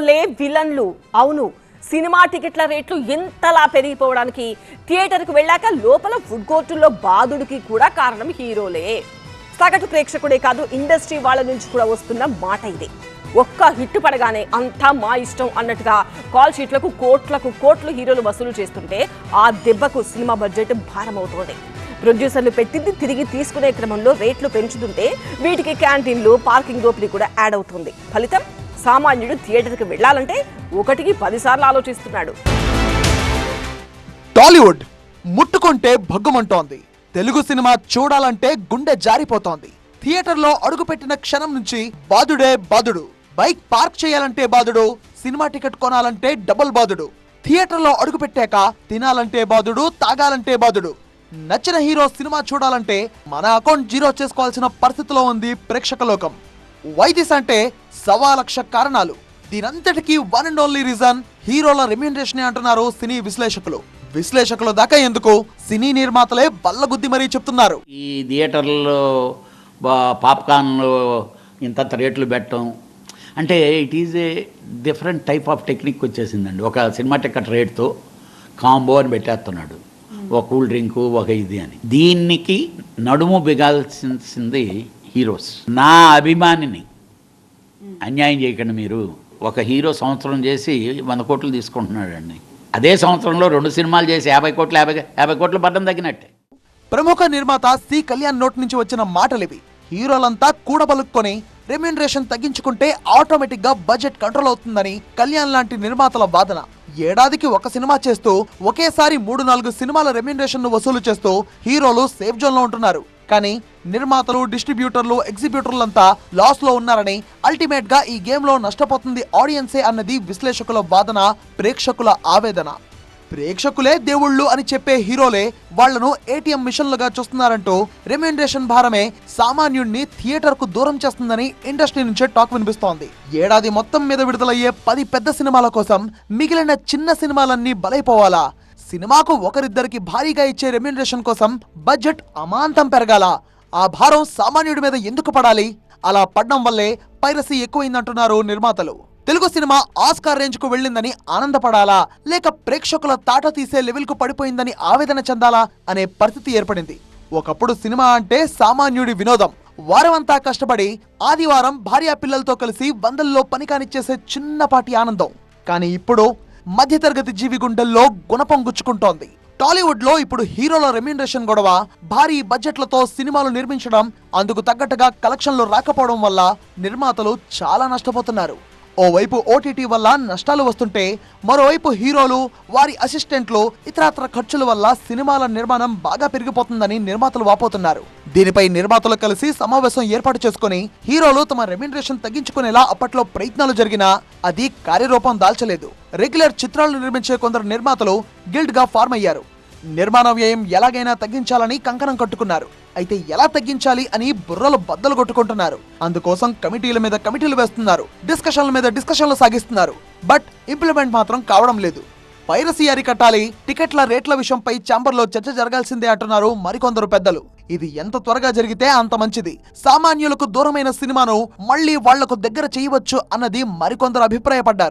లే విలన్లు. అవును సినిమా టికెట్ల రేట్లు ఎంతలా పెరిగిపోవడానికి థియేటర్కు వెళ్ళాక లోపల ఫుడ్ కోర్టుల్లో బాదుడికి కూడా కారణం హీరోలే. సగటు ప్రేక్షకుడే కాదు ఇండస్ట్రీ వాళ్ళ నుంచి కూడా వస్తున్న మాట ఇది. ఒక్క హిట్ పడగానే అంతా మా ఇష్టం అన్నట్టుగా కాల్ షీట్లకు కోట్లకు కోట్లు హీరోలు వసూలు చేస్తుంటే ఆ దెబ్బకు సినిమా బడ్జెట్ భారమవుతోంది. ప్రొడ్యూసర్లు పెట్టింది తిరిగి తీసుకునే క్రమంలో రేట్లు పెంచుతుంటే వీటికి క్యాంటీన్లు పార్కింగ్ దోపిడీ కూడా యాడ్ అవుతుంది. ఫలితం సామాన్యుడు థియేటర్కి వెళ్ళాలంటే ఒకటికి పదిసార్లు ఆలోచిస్తున్నాడు. టాలీవుడ్ ముట్టుకుంటే భగ్గుమంటోంది. తెలుగు సినిమా చూడాలంటే గుండె జారిపోతోంది. థియేటర్లో అడుగుపెట్టిన క్షణం నుంచి బాదుడే బాదుడు. బైక్ పార్క్ చేయాలంటే బాదుడు సినిమా టికెట్ కొనాలంటే డబుల్ బాదుడు. థియేటర్లో అడుగుపెట్టాక తినాలంటే బాదుడు తాగాలంటే బాదుడు. నచ్చిన హీరో సినిమా చూడాలంటే మన అకౌంట్ జీరో చేసుకోవాల్సిన పరిస్థితిలో ఉంది ప్రేక్షక లోకం. వైదిస్ అంటే సవా లక్ష కారణాలు. దీనంతటికీ వన్ అండ్ ఓన్లీ రీజన్ హీరోల రెమ్యూనరేషన్ అంటున్నారు సినీ విశ్లేషకులు. విశ్లేషకుల దాకా ఎందుకు? సినీ నిర్మాతలే బల్లగుద్ది మరీ చెప్తున్నారు. ఈ థియేటర్లో బా- పాప్కార్న్లు ఇంత రేట్లు పెట్టడం. అంటే it is a different type of technique వచ్చేసిందండి. ఒక సినిమా టికెట్ రేట్తో కాంబో అని పెట్టేస్తున్నాడు. ఒక కూల్ డ్రింకు ఒక ఇది అని. దీనికి నడుము బిగాల్సింది హీరోస్. నా అభిమానిని అన్యాయం చేయకండి మీరు. ఒక హీరో సంవత్సరం చేసి వంద కోట్లు తీసుకుంటున్నాడండి. అదే సంవత్సరంలో రెండు సినిమాలు చేసి యాభై కోట్లు యాభై యాభై కోట్లు పడ్డం తగ్గినట్టే. ప్రముఖ నిర్మాత సి కళ్యాణ్ నోట్ నుంచి వచ్చిన మాటలివి. హీరోలంతా కూడబలుక్కొని రెమ్యూనరేషన్ తగ్గించుకుంటే ఆటోమేటిక్గా బడ్జెట్ కంట్రోల్ అవుతుందని కళ్యాణ్ లాంటి నిర్మాతల వాదన. ఏడాదికి ఒక సినిమా చేస్తూ ఒకేసారి మూడు నాలుగు సినిమాల రెమ్యూనరేషన్ను వసూలు చేస్తూ హీరోలు సేఫ్ జోన్లో ఉంటున్నారు. కానీ నిర్మాతలు డిస్ట్రిబ్యూటర్లు ఎగ్జిబ్యూటర్లంతా లాస్లో ఉన్నారని అల్టిమేట్గా ఈ గేమ్లో నష్టపోతుంది ఆడియన్సే అన్నది విశ్లేషకుల వాదన ప్రేక్షకుల ఆవేదన. ప్రేక్షకులే దేవుళ్ళు అని చెప్పే హీరోలే వాళ్ళను ఏటీఎం మిషన్లుగా చూస్తున్నారంటూ రెమ్యూనరేషన్ భారమే సామాన్యుడిని థియేటర్కు దూరం చేస్తుందని ఇండస్ట్రీ నుంచే టాక్ వినిపిస్తోంది. ఏడాది మొత్తం మీద విడుదలయ్యే పది పెద్ద సినిమాల కోసం మిగిలిన చిన్న సినిమాలన్నీ బలైపోవాలా? సినిమాకు ఒకరిద్దరికి భారీగా ఇచ్చే రెమ్యూనరేషన్ కోసం బడ్జెట్ అమాంతం పెరగాల? ఆ భారం సామాన్యుడి మీద ఎందుకు పడాలి? అలా పడడం వల్లే పైరసీ ఎక్కువైందంటున్నారు నిర్మాతలు. తెలుగు సినిమా ఆస్కార్ రేంజ్కు వెళ్ళిందని ఆనందపడాలా? లేక ప్రేక్షకుల తాట తీసే లెవెల్కు పడిపోయిందని ఆవేదన చెందాలా? అనే పరిస్థితి ఏర్పడింది. ఒకప్పుడు సినిమా అంటే సామాన్యుడి వినోదం. వారమంతా కష్టపడి ఆదివారం భార్యా పిల్లలతో కలిసి వందల్లో పని కానిచ్చేసే చిన్నపాటి ఆనందం. కానీ ఇప్పుడు మధ్యతరగతి జీవి గుండెల్లో గుణపం గుచ్చుకుంటోంది. టాలీవుడ్లో ఇప్పుడు హీరోల రెమ్యూనరేషన్ గొడవ భారీ బడ్జెట్లతో సినిమాలు నిర్మించడం అందుకు తగ్గట్టుగా కలెక్షన్లు రాకపోవడం వల్ల నిర్మాతలు చాలా నష్టపోతున్నారు. ఓవైపు ఓటీటీ వల్ల నష్టాలు వస్తుంటే మరోవైపు హీరోలు వారి అసిస్టెంట్లు ఇతరత్ర ఖర్చుల వల్ల సినిమాల నిర్మాణం బాగా పెరిగిపోతుందని నిర్మాతలు వాపోతున్నారు. దీనిపై నిర్మాతలు కలిసి సమావేశం ఏర్పాటు చేసుకుని హీరోలు తమ రెమ్యూనరేషన్ తగ్గించుకునేలా అప్పట్లో ప్రయత్నాలు జరిగినా అది కార్యరూపం దాల్చలేదు. రెగ్యులర్ చిత్రాలు నిర్మించే కొందరు నిర్మాతలు గిల్డ్గా ఫార్మ్ అయ్యారు. నిర్మాణ వ్యయం ఎలాగైనా తగ్గించాలని కంకణం కట్టుకున్నారు. అయితే ఎలా తగ్గించాలి అని బుర్రలు బద్దలు కొట్టుకుంటున్నారు. అందుకోసం కమిటీల మీద కమిటీలు వేస్తున్నారు. డిస్కషన్ల మీద డిస్కషన్లు సాగిస్తున్నారు. బట్ ఇంప్లిమెంట్ మాత్రం కావడం లేదు. పైరసీ అరికట్టాలి టికెట్ల రేట్ల విషయంపై ఛాంబర్లో చర్చ జరగాల్సిందే అంటున్నారు మరికొందరు పెద్దలు. ఇది ఎంత త్వరగా జరిగితే అంత మంచిది. సామాన్యులకు దూరమైన సినిమాను మళ్ళీ వాళ్ళకు దగ్గర చేయవచ్చు అన్నది మరికొందరు అభిప్రాయపడ్డారు.